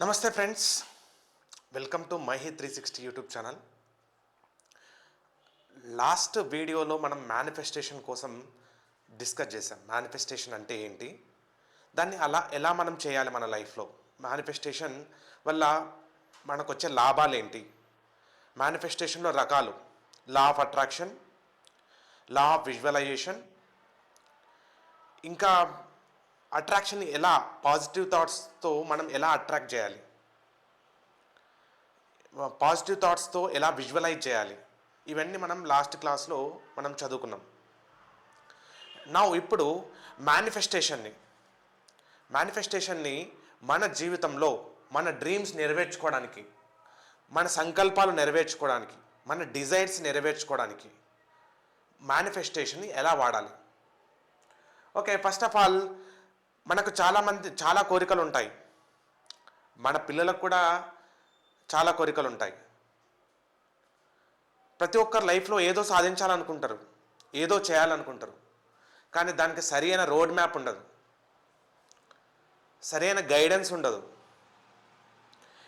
నమస్తే friends. Welcome to మైహి three sixty YouTube channel last వీడియోలో మనం మేనిఫెస్టేషన్ కోసం డిస్కస్ చేసాం మేనిఫెస్టేషన్ అంటే ఏంటి? దాన్ని అలా ఎలా మనం చేయాలి మన లైఫ్లో? మేనిఫెస్టేషన్ వల్ల మనకు వచ్చే లాభాలు ఏంటి? మేనిఫెస్టేషన్లో రకాలు. Law of attraction law of visualization ఇంకా అట్రాక్షన్ ఎలా పాజిటివ్ థాట్స్తో మనం ఎలా అట్రాక్ట్ చేయాలి? పాజిటివ్ థాట్స్తో ఎలా విజువలైజ్ చేయాలి? ఇవన్నీ మనం లాస్ట్ క్లాస్లో మనం చదువుకున్నాం. నా ఇప్పుడు మేనిఫెస్టేషన్ని మేనిఫెస్టేషన్ని మన జీవితంలో మన డ్రీమ్స్ నెరవేర్చుకోవడానికి మన సంకల్పాలు నెరవేర్చుకోవడానికి మన డిజైర్స్ నెరవేర్చుకోవడానికి మేనిఫెస్టేషన్ని ఎలా వాడాలి? ఓకే ఫస్ట్ ఆఫ్ ఆల్ మనకు చాలామంది చాలా కోరికలు ఉంటాయి మన పిల్లలకు కూడా చాలా కోరికలు ఉంటాయి ప్రతి ఒక్కరు లైఫ్లో ఏదో సాధించాలనుకుంటారు. ఏదో చేయాలనుకుంటారు. కానీ దానికి సరైన రోడ్ మ్యాప్ ఉండదు. సరైన గైడెన్స్ ఉండదు.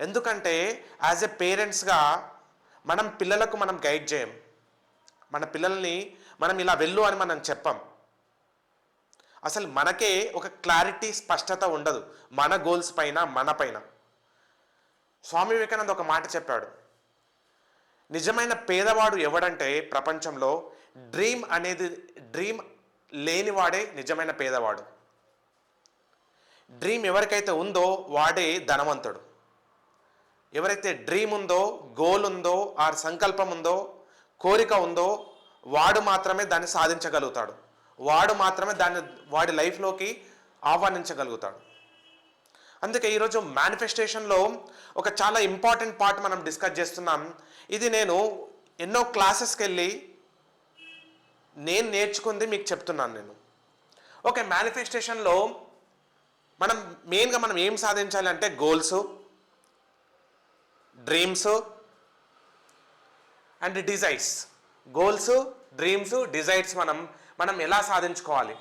ఎందుకంటే యాజ్ ఎ పేరెంట్స్గా మనం పిల్లలకు మనం గైడ్ చేయం. మన పిల్లల్ని మనం ఇలా వెళ్ళు అని మనం చెప్పం. అసలు మనకే ఒక క్లారిటీ స్పష్టత ఉండదు. మన గోల్స్ పైన మన పైన. స్వామి వివేకానంద ఒక మాట చెప్పాడు. నిజమైన పేదవాడు ఎవడంటే ప్రపంచంలో డ్రీమ్ అనేది డ్రీమ్ లేనివాడే నిజమైన పేదవాడు. డ్రీమ్ ఎవరికైతే ఉందో వాడే ధనవంతుడు. ఎవరైతే డ్రీమ్ ఉందో గోల్ ఉందో ఆ సంకల్పం ఉందో కోరిక ఉందో వాడు మాత్రమే దాన్ని సాధించగలుగుతాడు. వాడు మాత్రమే దాన్ని వాడి లైఫ్లోకి ఆహ్వానించగలుగుతాడు. అందుకే ఈరోజు మేనిఫెస్టేషన్లో ఒక చాలా ఇంపార్టెంట్ పార్ట్ మనం డిస్కస్ చేస్తున్నాం. ఇది నేను ఎన్నో క్లాసెస్కి వెళ్ళి నేను నేర్చుకుంది మీకు చెప్తున్నాను నేను. ఓకే మేనిఫెస్టేషన్లో మనం మెయిన్గా మనం ఏం సాధించాలి అంటే goals dreams and desires goals dreams desires మనం మనం ఎలా సాధించుకోవాలి?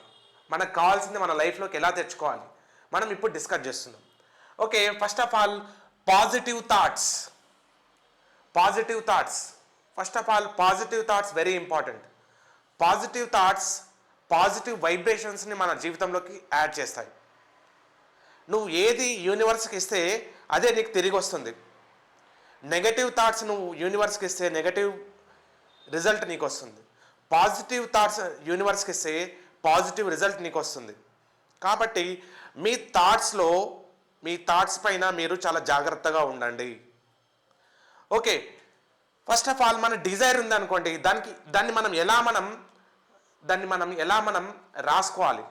మనకు కావాల్సింది మన లైఫ్లోకి ఎలా తెచ్చుకోవాలి? మనం ఇప్పుడు డిస్కస్ చేస్తున్నాం. Okay first of all positive thoughts positive thoughts first of all positive thoughts very important positive thoughts positive వైబ్రేషన్స్ని మన జీవితంలోకి యాడ్ చేస్తాయి. నువ్వు ఏది యూనివర్స్కి ఇస్తే అదే నీకు తిరిగి వస్తుంది. నెగటివ్ థాట్స్ నువ్వు యూనివర్స్కి ఇస్తే నెగటివ్ రిజల్ట్ నీకు వస్తుంది. పాజిటివ్ థాట్స్ యూనివర్స్కి ఇస్తే పాజిటివ్ రిజల్ట్ నీకు వస్తుంది కాబట్టి మీ థాట్స్లో మీ థాట్స్ పైన మీరు చాలా జాగ్రత్తగా ఉండండి. ఓకే ఫస్ట్ ఆఫ్ ఆల్ మన డిజైర్ ఉందనుకోండి దానికి దాన్ని మనం ఎలా మనం దాన్ని మనం ఎలా మనం రాసుకోవాలి?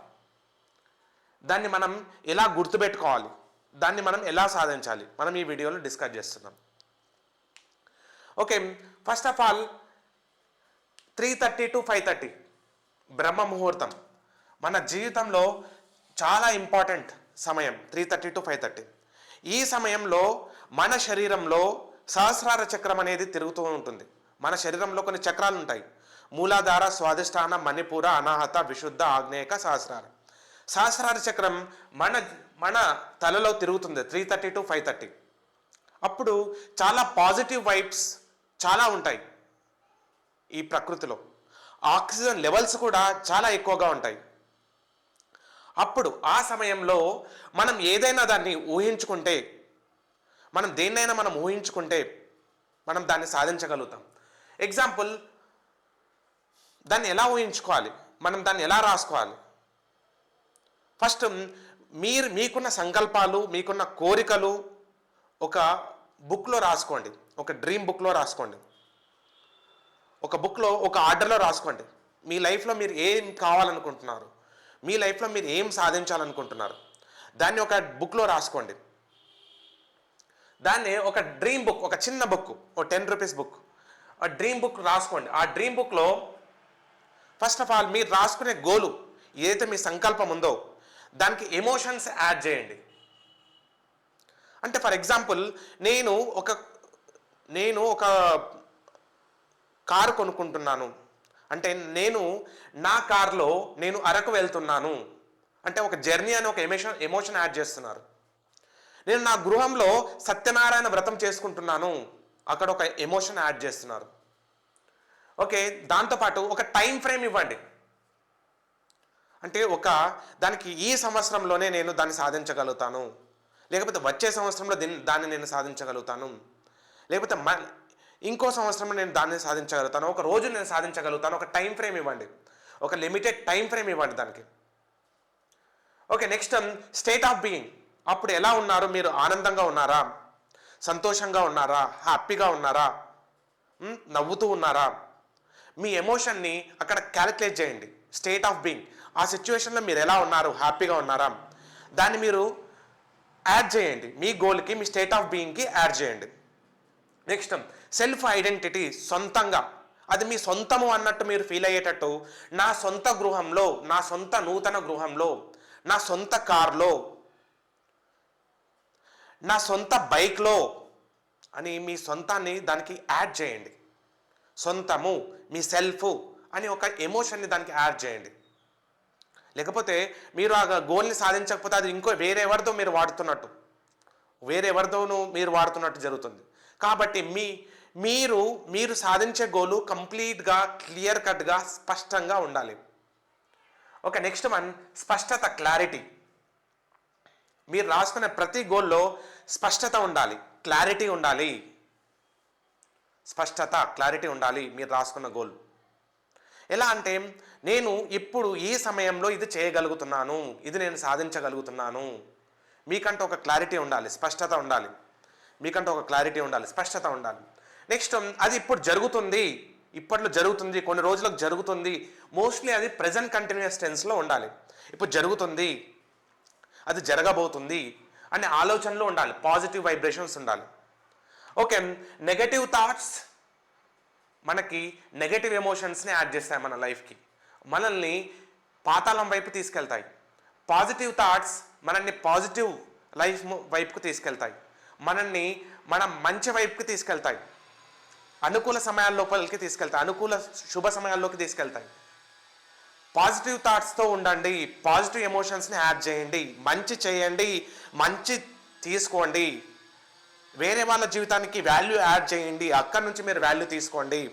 దాన్ని మనం ఎలా గుర్తుపెట్టుకోవాలి? దాన్ని మనం ఎలా సాధించాలి? మనం ఈ వీడియోలో డిస్కస్ చేస్తున్నాం. Okay first of all three thirty to five thirty. బ్రహ్మ ముహూర్తం. మన జీవితంలో చాలా ఇంపార్టెంట్ సమయం three thirty to five thirty. ఈ సమయంలో మన శరీరంలో సహస్రార చక్రం అనేది తిరుగుతూ ఉంటుంది. మన శరీరంలో కొన్ని చక్రాలు ఉంటాయి. మూలాధార స్వాదిష్టాన మణిపూర అనాహత విశుద్ధ ఆగ్నేయక సహస్రార. సహస్రార చక్రం మన మన తలలో తిరుగుతుంది three thirty to five thirty. అప్పుడు చాలా పాజిటివ్ వైబ్స్ చాలా ఉంటాయి. ఈ ప్రకృతిలో. ఆక్సిజన్ లెవెల్స్ కూడా చాలా ఎక్కువగా ఉంటాయి. అప్పుడు ఆ సమయంలో మనం ఏదైనా దాన్ని ఊహించుకుంటే మనం దేన్నైనా మనం ఊహించుకుంటే మనం దాన్ని సాధించగలుగుతాం. ఎగ్జాంపుల్ దాన్ని ఎలా ఊహించుకోవాలి? మనం దాన్ని ఎలా రాసుకోవాలి? ఫస్ట్ మీరు మీకున్న సంకల్పాలు మీకున్న కోరికలు ఒక బుక్లో రాసుకోండి. ఒక డ్రీమ్ బుక్లో రాసుకోండి. ఒక బుక్లో ఒక ఆర్డర్లో రాసుకోండి. మీ లైఫ్లో మీరు ఏం కావాలనుకుంటున్నారు? మీ లైఫ్లో మీరు ఏం సాధించాలనుకుంటున్నారు? దాన్ని ఒక బుక్లో రాసుకోండి. దాన్ని ఒక డ్రీమ్ బుక్ ఒక చిన్న బుక్ ఒక టెన్ రూపీస్ బుక్ ఆ డ్రీమ్ బుక్ రాసుకోండి. ఆ డ్రీమ్ బుక్లో ఫస్ట్ ఆఫ్ ఆల్ మీరు రాసుకునే గోలు ఏదైతే మీ సంకల్పం ఉందో దానికి ఎమోషన్స్ యాడ్ చేయండి. అంటే ఫర్ ఎగ్జాంపుల్ నేను ఒక నేను ఒక కారు కొనుక్కుంటున్నాను. అంటే నేను నా కార్లో నేను అరకు వెళ్తున్నాను. అంటే ఒక జర్నీ అని ఒక ఎమోషన్ ఎమోషన్ యాడ్ చేస్తున్నారు. నేను నా గృహంలో సత్యనారాయణ వ్రతం చేసుకుంటున్నాను. అక్కడ ఒక ఎమోషన్ యాడ్ చేస్తున్నారు. ఓకే దాంతోపాటు ఒక టైం ఫ్రేమ్ ఇవ్వండి. అంటే ఒక దానికి ఈ సంవత్సరంలోనే నేను దాన్ని సాధించగలుగుతాను. లేకపోతే వచ్చే సంవత్సరంలో దీన్ని దాన్ని నేను సాధించగలుగుతాను. లేకపోతే మ ఇంకో సంవత్సరం నేను దాన్ని సాధించగలుగుతాను. ఒక రోజు నేను సాధించగలుగుతాను. ఒక టైం ఫ్రేమ్ ఇవ్వండి. ఒక లిమిటెడ్ టైం ఫ్రేమ్ ఇవ్వండి దానికి. Okay next state of being అప్పుడు ఎలా ఉన్నారు? మీరు ఆనందంగా ఉన్నారా? సంతోషంగా ఉన్నారా? హ్యాపీగా ఉన్నారా? నవ్వుతూ ఉన్నారా? మీ ఎమోషన్ని అక్కడ క్యాలిక్యులేట్ చేయండి. స్టేట్ ఆఫ్ బీయింగ్ ఆ సిచ్యువేషన్లో మీరు ఎలా ఉన్నారు? హ్యాపీగా ఉన్నారా? దాన్ని మీరు యాడ్ చేయండి. మీ గోల్కి మీ స్టేట్ ఆఫ్ బీయింగ్కి యాడ్ చేయండి. నెక్స్ట్ సెల్ఫ్ ఐడెంటిటీ సొంతంగా. అది మీ సొంతము అన్నట్టు మీరు ఫీల్ అయ్యేటట్టు నా సొంత గృహంలో నా సొంత నూతన గృహంలో నా సొంత కార్లో నా సొంత బైక్లో అని మీ సొంతాన్ని దానికి యాడ్ చేయండి. సొంతము మీ సెల్ఫ్ అని ఒక ఎమోషన్ని దానికి యాడ్ చేయండి. లేకపోతే మీరు ఆ గోల్ని సాధించకపోతే అది ఇంకో వేరేవరితో మీరు వాడుతున్నట్టు. వేరేవరితోనూ మీరు వాడుతున్నట్టు జరుగుతుంది. కాబట్టి మీ మీరు మీరు సాధించే గోలు కంప్లీట్గా క్లియర్ కట్గా స్పష్టంగా ఉండాలి. ఓకే నెక్స్ట్ వన్ స్పష్టత క్లారిటీ మీరు రాసుకునే ప్రతి గోల్లో స్పష్టత ఉండాలి. క్లారిటీ ఉండాలి. స్పష్టత క్లారిటీ ఉండాలి మీరు రాసుకున్న గోల్ ఎలా అంటే నేను ఇప్పుడు ఈ సమయంలో ఇది చేయగలుగుతున్నాను. ఇది నేను సాధించగలుగుతున్నాను. మీకంటే ఒక క్లారిటీ ఉండాలి స్పష్టత ఉండాలి. మీకంటే ఒక క్లారిటీ ఉండాలి స్పష్టత ఉండాలి. నెక్స్ట్ um, అది ఇప్పుడు జరుగుతుంది. ఇప్పట్లో జరుగుతుంది కొన్ని రోజులకు జరుగుతుంది. మోస్ట్లీ అది ప్రజెంట్ కంటిన్యూస్ టెన్స్లో ఉండాలి. ఇప్పుడు జరుగుతుంది అది జరగబోతుంది అనే ఆలోచనలో ఉండాలి. పాజిటివ్ వైబ్రేషన్స్ ఉండాలి. ఓకే నెగటివ్ థాట్స్ మనకి నెగటివ్ ఎమోషన్స్ని యాడ్ చేస్తాయి మన లైఫ్కి మనల్ని పాతాళం వైపు తీసుకెళ్తాయి. పాజిటివ్ థాట్స్ మనల్ని పాజిటివ్ లైఫ్ వైపుకు తీసుకెళ్తాయి. మనల్ని మన మంచి వైపుకి తీసుకెళ్తాయి. అనుకూల సమయాల లోపలికి తీసుకెళ్తాయి. అనుకూల శుభ సమయాల్లోకి తీసుకెళ్తాయి. పాజిటివ్ థాట్స్తో ఉండండి. పాజిటివ్ ఎమోషన్స్ని యాడ్ చేయండి. మంచి చేయండి. మంచి తీసుకోండి. వేరే వాళ్ళ జీవితానికి వాల్యూ యాడ్ చేయండి. అక్కడి నుంచి మీరు వాల్యూ తీసుకోండి.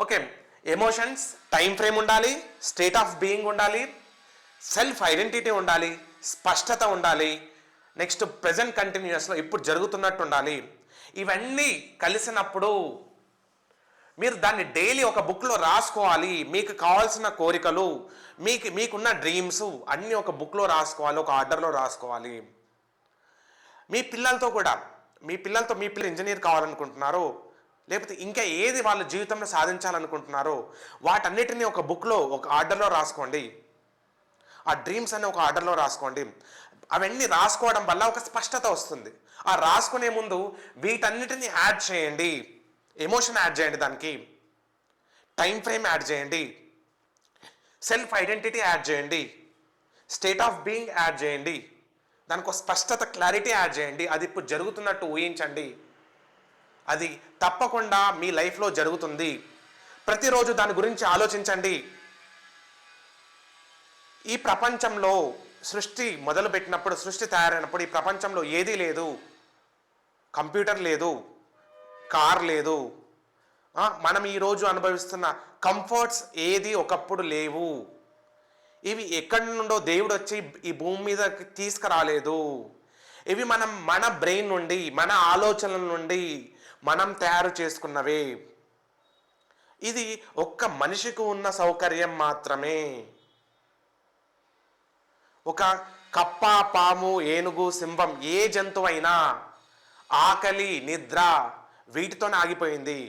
ఓకే ఎమోషన్స్ టైం ఫ్రేమ్ ఉండాలి. స్టేట్ ఆఫ్ బీయింగ్ ఉండాలి. సెల్ఫ్ ఐడెంటిటీ ఉండాలి. స్పష్టత ఉండాలి. నెక్స్ట్ ప్రజెంట్ కంటిన్యూస్లో ఇప్పుడు జరుగుతున్నట్టు ఉండాలి ఇవన్నీ కలిసినప్పుడు మీరు దాన్ని డైలీ ఒక బుక్లో రాసుకోవాలి. మీకు కావాల్సిన కోరికలు మీకు మీకున్న డ్రీమ్స్ అన్నీ ఒక బుక్లో రాసుకోవాలి ఒక ఆర్డర్లో రాసుకోవాలి. మీ పిల్లలతో కూడా మీ పిల్లలతో మీ పిల్లలు ఇంజనీర్ కావాలనుకుంటున్నారో. లేకపోతే ఇంకా ఏది వాళ్ళ జీవితంలో సాధించాలనుకుంటున్నారో వాటన్నిటిని ఒక బుక్లో ఒక ఆర్డర్లో రాసుకోండి. ఆ డ్రీమ్స్ అనే ఒక ఆర్డర్లో రాసుకోండి. అవన్నీ రాసుకోవడం వల్ల ఒక స్పష్టత వస్తుంది. ఆ రాసుకునే ముందు వీటన్నిటిని యాడ్ చేయండి. ఎమోషన్ యాడ్ చేయండి దానికి. టైం ఫ్రేమ్ యాడ్ చేయండి. సెల్ఫ్ ఐడెంటిటీ యాడ్ చేయండి. స్టేట్ ఆఫ్ బీయింగ్ యాడ్ చేయండి. దానికి ఒక స్పష్టత క్లారిటీ యాడ్ చేయండి. అది ఇప్పుడు జరుగుతున్నట్టు ఊహించండి. అది తప్పకుండా మీ లైఫ్లో జరుగుతుంది. ప్రతిరోజు దాని గురించి ఆలోచించండి. ఈ ప్రపంచంలో సృష్టి మొదలుపెట్టినప్పుడు సృష్టి తయారైనప్పుడు ఈ ప్రపంచంలో ఏదీ లేదు. కంప్యూటర్ లేదు. కార్ లేదు. మనం ఈరోజు అనుభవిస్తున్న కంఫర్ట్స్ ఏది ఒకప్పుడు లేవు. ఇవి ఎక్కడి నుండో దేవుడు వచ్చి ఈ భూమి మీద తీసుకురాలేదు. ఇవి మనం మన బ్రెయిన్ నుండి మన ఆలోచనల నుండి మనం తయారు చేసుకున్నవే. ఇది ఒక్క మనిషికి ఉన్న సౌకర్యం మాత్రమే. ఒక కప్ప పాము ఏనుగు సింహం ఏ జంతువైనా ఆకలి నిద్ర వీటితోనే ఆగిపోయింది.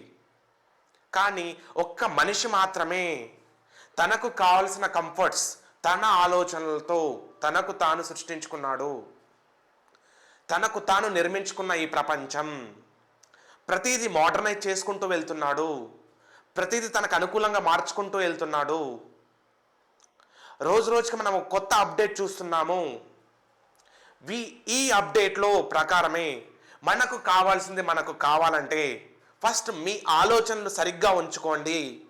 కానీ ఒక్క మనిషి మాత్రమే తనకు కావలసిన కంఫర్ట్స్ తన ఆలోచనలతో తనకు తాను సృష్టించుకున్నాడు. తనకు తాను నిర్మించుకున్న ఈ ప్రపంచం ప్రతిదీ మోడర్నైజ్ చేసుకుంటూ వెళ్తున్నాడు. ప్రతిదీ తనకు అనుకూలంగా మార్చుకుంటూ వెళ్తున్నాడు. రోజు రోజుకి మనం కొత్త అప్డేట్ చూస్తున్నాము. వి ఈ అప్డేట్లో ప్రకారమే మనకు కావాల్సింది మనకు కావాలంటే ఫస్ట్ మీ ఆలోచనలు సరిగ్గా ఉంచుకోండి.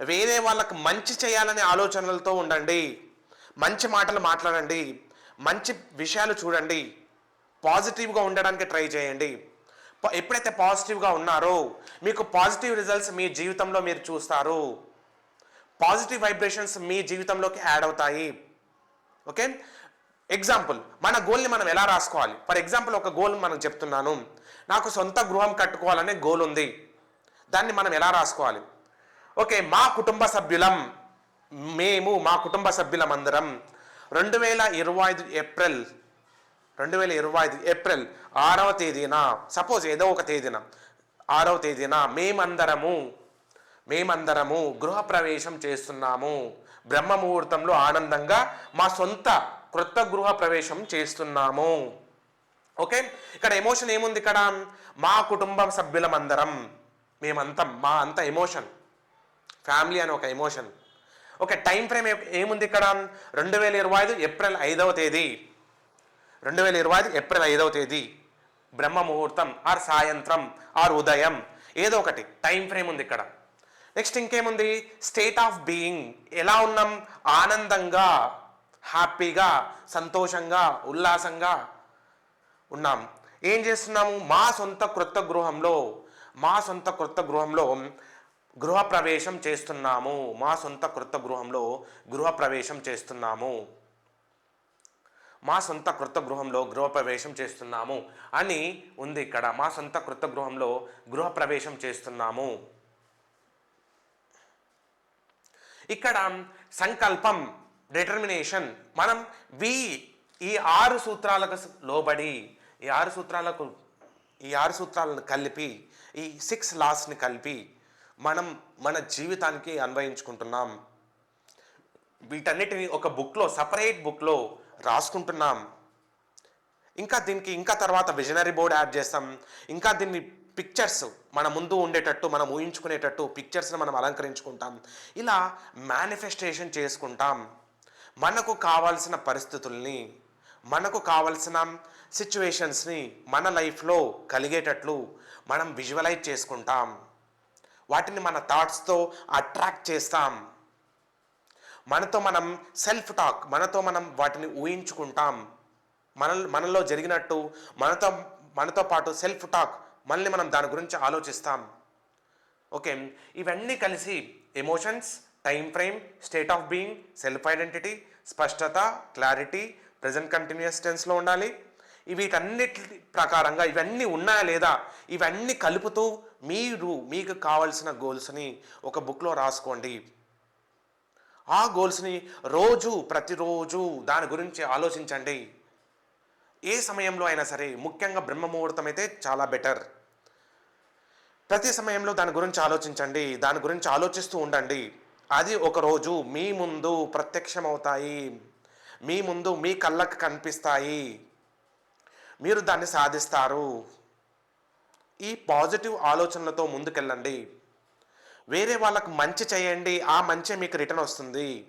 వేరే వాళ్ళకు మంచి చేయాలనే ఆలోచనలతో ఉండండి. మంచి మాటలు మాట్లాడండి. మంచి విషయాలు చూడండి. పాజిటివ్గా ఉండడానికి ట్రై చేయండి. ఎప్పుడైతే పాజిటివ్గా ఉన్నారో మీకు పాజిటివ్ రిజల్ట్స్ మీ జీవితంలో మీరు చూస్తారు. పాజిటివ్ వైబ్రేషన్స్ మీ జీవితంలోకి యాడ్ అవుతాయి. ఓకే? ఎగ్జాంపుల్ మన గోల్ని మనం ఎలా రాసుకోవాలి? ఫర్ ఎగ్జాంపుల్ ఒక గోల్ మనం చెప్తున్నాను. నాకు సొంత గృహం కట్టుకోవాలనే గోల్ ఉంది. దాన్ని మనం ఎలా రాసుకోవాలి? ఓకే మా కుటుంబ సభ్యులం మేము మా కుటుంబ సభ్యులం అందరం రెండు వేల ఇరవై ఐదు ఏప్రిల్ రెండు వేల ఇరవై ఐదు ఏప్రిల్ ఆరవ తేదీన సపోజ్ ఏదో ఒక తేదీన ఆరవ తేదీన మేమందరము మేమందరము గృహప్రవేశం చేస్తున్నాము. బ్రహ్మ ముహూర్తంలో ఆనందంగా మా సొంత క్రొత్త గృహ ప్రవేశం చేస్తున్నాము. ఓకే? ఇక్కడ ఎమోషన్ ఏముంది ఇక్కడ? మా కుటుంబం సభ్యులమందరం. మేమంతా మా అంత ఎమోషన్. ఫ్యామిలీ అని ఒక ఎమోషన్. ఓకే టైం ఫ్రేమ్ ఏముంది ఇక్కడ? రెండు వేల ఇరవై ఐదు ఏప్రిల్ ఐదవ తేదీ. రెండు వేల ఇరవై ఐదు ఏప్రిల్ ఐదవ తేదీ. బ్రహ్మ ముహూర్తం ఆర్ సాయంత్రం ఆర్ ఉదయం. ఏదో ఒకటి టైం ఫ్రేమ్ ఉంది ఇక్కడ. నెక్స్ట్ ఇంకేముంది? స్టేట్ ఆఫ్ బీయింగ్ ఎలా ఉన్నాం? ఆనందంగా హ్యాపీగా సంతోషంగా ఉల్లాసంగా ఉన్నాం. ఏం చేస్తున్నాము? మా సొంత క్రొత్త గృహంలో మా సొంత క్రొత్త గృహంలో గృహ ప్రవేశం చేస్తున్నాము. మా సొంత క్రొత్త గృహంలో గృహ ప్రవేశం చేస్తున్నాము. మా సొంత క్రొత్త గృహంలో గృహప్రవేశం చేస్తున్నాము అని ఉంది ఇక్కడ. మా సొంత క్రొత్త గృహంలో గృహప్రవేశం చేస్తున్నాము. ఇక్కడ సంకల్పం డిటర్మినేషన్ మనం వి ఈ ఆరు సూత్రాలకు లోబడి ఈ ఆరు సూత్రాలకు ఈ ఆరు సూత్రాలను కలిపి ఈ సిక్స్ లాస్ని కలిపి మనం మన జీవితానికి అన్వయించుకుంటున్నాం. వీటన్నిటిని ఒక బుక్లో సపరేట్ బుక్లో రాసుకుంటున్నాం. ఇంకా దీనికి ఇంకా తర్వాత విజనరీ బోర్డ్ యాడ్ చేస్తాం. ఇంకా దీన్ని పిక్చర్స్ మన ముందు ఉండేటట్టు మనం ఊహించుకునేటట్టు పిక్చర్స్ని మనం అలంకరించుకుంటాం. ఇలా మేనిఫెస్టేషన్ చేసుకుంటాం. మనకు కావాల్సిన పరిస్థితుల్ని మనకు కావాల్సిన సిచ్యువేషన్స్ని మన లైఫ్లో కలిగేటట్లు మనం విజువలైజ్ చేసుకుంటాం. వాటిని మన థాట్స్తో అట్రాక్ట్ చేస్తాం. మనతో మనం సెల్ఫ్ టాక్ మనతో మనం వాటిని ఊహించుకుంటాం. మన మనలో జరిగినట్టు మనతో మనతో పాటు సెల్ఫ్ టాక్ మళ్ళీ మనం దాని గురించి ఆలోచిస్తాం. ఓకే ఇవన్నీ కలిసి emotions time frame state of being self identity స్పష్టత క్లారిటీ ప్రజెంట్ కంటిన్యూస్ టెన్స్లో ఉండాలి. వీటన్నిటి ప్రకారంగా ఇవన్నీ ఉన్నాయా లేదా? ఇవన్నీ కలుపుతూ మీరు మీకు కావాల్సిన గోల్స్ని ఒక బుక్లో రాసుకోండి. ఆ గోల్స్ని రోజు ప్రతిరోజు దాని గురించి ఆలోచించండి. ఏ సమయంలో అయినా సరే ముఖ్యంగా బ్రహ్మ ముహూర్తం అయితే చాలా బెటర్ ప్రతి సమయంలో దాని గురించి ఆలోచించండి దాని గురించి ఆలోచిస్తూ ఉండండి. అది ఒకరోజు మీ ముందు ప్రత్యక్షమవుతాయి మీ ముందు మీ కళ్ళకు కనిపిస్తాయి. మీరు దాన్ని సాధిస్తారు. ఈ పాజిటివ్ ఆలోచనలతో ముందుకెళ్ళండి. వేరే వాళ్ళకు మంచి చేయండి ఆ మంచి మీకు రిటర్న్ వస్తుంది.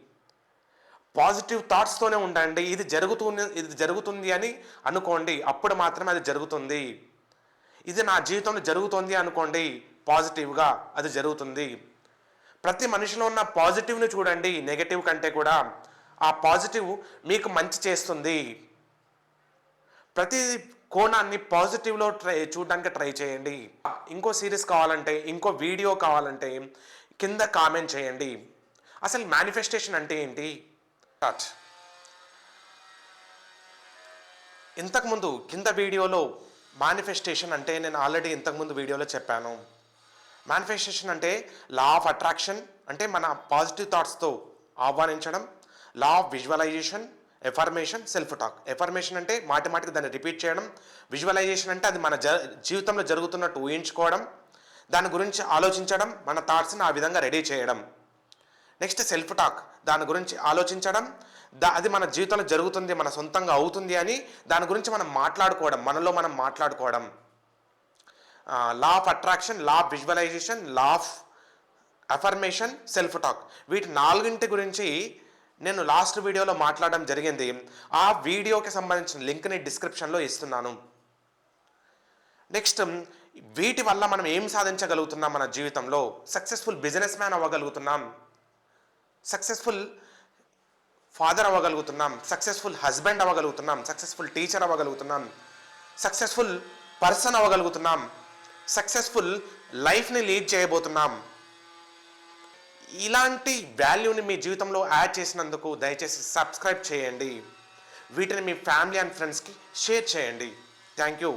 పాజిటివ్ థాట్స్తోనే ఉండండి ఇది జరుగుతుంది ఇది జరుగుతుంది అని అనుకోండి అప్పుడు మాత్రమే అది జరుగుతుంది. ఇది నా జీవితంలో జరుగుతుంది అనుకోండి పాజిటివ్గా అది జరుగుతుంది. ప్రతి మనిషిలో ఉన్న పాజిటివ్ని చూడండి నెగటివ్ కంటే కూడా ఆ పాజిటివ్ మీకు మంచి చేస్తుంది. ప్రతి కోణాన్ని పాజిటివ్లో ట్రై చూడడానికి ట్రై చేయండి. ఇంకో సిరీస్ కావాలంటే ఇంకో వీడియో కావాలంటే కింద కామెంట్ చేయండి. అసలు మేనిఫెస్టేషన్ అంటే ఏంటి? స్టార్ట్ ఇంతకుముందు కింద వీడియోలో మేనిఫెస్టేషన్ అంటే నేను ఆల్రెడీ ఇంతకుముందు వీడియోలో చెప్పాను. మేనిఫెస్టేషన్ అంటే లా ఆఫ్ అట్రాక్షన్ అంటే మన పాజిటివ్ థాట్స్తో ఆహ్వానించడం law of visualization affirmation self talk affirmation అంటే మాటి మాటికి దాన్ని రిపీట్ చేయడం. విజువలైజేషన్ అంటే అది మన జ జీవితంలో జరుగుతున్నట్టు ఊహించుకోవడం. దాని గురించి ఆలోచించడం మన థాట్స్ని ఆ విధంగా రెడీ చేయడం. Next self talk. దాని గురించి ఆలోచించడం దా అది మన జీవితంలో జరుగుతుంది మన సొంతంగా అవుతుంది అని దాని గురించి మనం మాట్లాడుకోవడం మనలో మనం మాట్లాడుకోవడం. Law of attraction law of visualization law of affirmation self talk వీటి నాలుగింటి గురించి నేను లాస్ట్ వీడియోలో మాట్లాడడం జరిగింది. ఆ వీడియోకి సంబంధించిన లింక్ని డిస్క్రిప్షన్లో ఇస్తున్నాను. నెక్స్ట్ వీటి వల్ల మనం ఏం సాధించగలుగుతున్నాం మన జీవితంలో? సక్సెస్ఫుల్ బిజినెస్ మ్యాన్ అవ్వగలుగుతున్నాం. సక్సెస్ఫుల్ ఫాదర్ అవ్వగలుగుతున్నాం సక్సెస్ఫుల్ హస్బెండ్ అవ్వగలుగుతున్నాం సక్సెస్ఫుల్ టీచర్ అవ్వగలుగుతున్నాం సక్సెస్ఫుల్ పర్సన్ అవ్వగలుగుతున్నాం సక్సెస్ఫుల్ లైఫ్ని లీడ్ చేయబోతున్నాం. ఇలాంటి వాల్యూని మీ జీవితంలో యాడ్ చేసినందుకు దయచేసి సబ్స్క్రైబ్ చేయండి. వీటిని మీ ఫ్యామిలీ అండ్ ఫ్రెండ్స్కి షేర్ చేయండి. Thank you